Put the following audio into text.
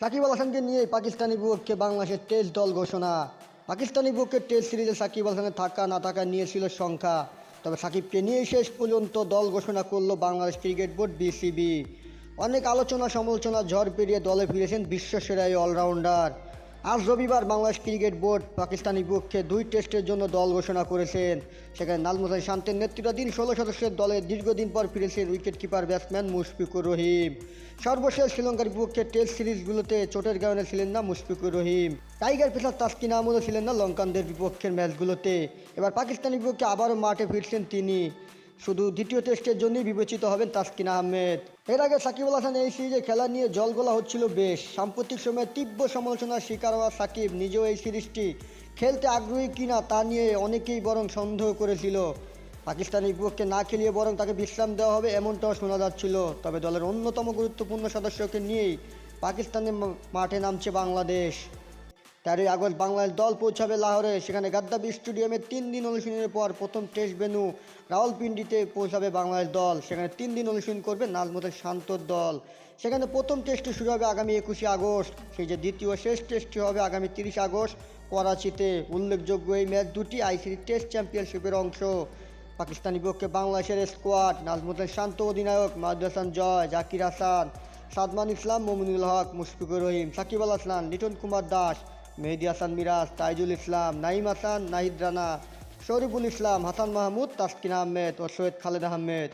সাকিব আল হাসানকে নিয়ে পাকিস্তানি বিপক্ষে বাংলাদেশের টেস্ট দল ঘোষণা। পাকিস্তানি বিপক্ষে টেস্ট সিরিজে সাকিব আল হাসানের থাকা না থাকা নিয়েছিল সংখ্যা তবে সাকিবকে নিয়ে শেষ পর্যন্ত দল ঘোষণা করল বাংলাদেশ ক্রিকেট বোর্ড বিসিবি। অনেক আলোচনা সমালোচনা ঝড় পেরিয়ে দলে ফিরেছেন বিশ্বসেরা এই অলরাউন্ডার। আজ রবিবার বাংলাদেশ ক্রিকেট বোর্ড পাকিস্তানি পক্ষে দুই টেস্টের জন্য দল ঘোষণা করেছেন সেখানে নাজমুসাই শান্তের নেতৃত্বাধীন ষোলো সদস্যের দলে দীর্ঘদিন পর ফিরেছেন wicket keeper batsman Mushfiqur Rahim. সর্বশেষ শ্রীলঙ্কার বিপক্ষে টেস্ট সিরিজগুলোতে চোটের কারণে ছিলেন না মুশফিকুর রহিম। টাইগার পেসার তাস্কিন আহমদও ছিলেন না লঙ্কানদের বিপক্ষের ম্যাচগুলোতে এবার পাকিস্তানি বিপক্ষে আবারও মাঠে ফিরছেন তিনি। শুধু দ্বিতীয় টেস্টের জন্যই বিবেচিত হবেন তাসকিন আহমেদ। এর আগে সাকিব আল হাসান এই সিরিজে খেলা নিয়ে জলগোলা হচ্ছিল বেশ। সাম্প্রতিক সময়ে তীব্র সমালোচনার শিকার হওয়া সাকিব নিজেও এই সিরিজটি খেলতে আগ্রহী কিনা তা নিয়ে অনেকেই বরং সন্দেহ করেছিল। পাকিস্তানের বিপক্ষে না খেলিয়ে বরং তাকে বিশ্রাম দেওয়া হবে এমনটাও শোনা যাচ্ছিল। তবে দলের অন্যতম গুরুত্বপূর্ণ সদস্যকে নিয়েই পাকিস্তানের মাঠে নামছে বাংলাদেশ। তেরোই আগস্ট বাংলাদেশ দল পৌঁছাবে লাহোরে। সেখানে গাদ্দাবি স্টেডিয়ামে তিন দিন অনুশীলনের পর প্রথম টেস্ট ভেন্যু রাওয়ালপিন্ডিতে পৌঁছাবে বাংলাদেশ দল। সেখানে তিন দিন অনুশীলন করবে নাজমতের শান্তর দল। সেখানে প্রথম টেস্টটি শুরু হবে আগামী একুশে আগস্ট। সেই যে দ্বিতীয় শেষ টেস্টটি হবে আগামী তিরিশ আগস্ট করাচিতে। উল্লেখযোগ্য এই ম্যাচ দুটি আইসিসি টেস্ট চ্যাম্পিয়নশিপের অংশ। পাকিস্তানি বিপক্ষে বাংলাদেশের স্কোয়াড নাজমুদ্দিন শান্ত অধিনায়ক মাহদুদ হাসান জয়, জাকির হাসান, সাদমান ইসলাম, মমিনুল হক, মুশফিকুর রহিম, সাকিব আল হাসান, লিটন কুমার দাস মেহেদি হাসান মিরাজ, তাইজুল ইসলাম নাইম হাসান, নাহিদ রানা, শরীফুল ইসলাম, হাসান মাহমুদ, তাসকিন আহমেদ ও সৈয়দ খালেদ আহমেদ।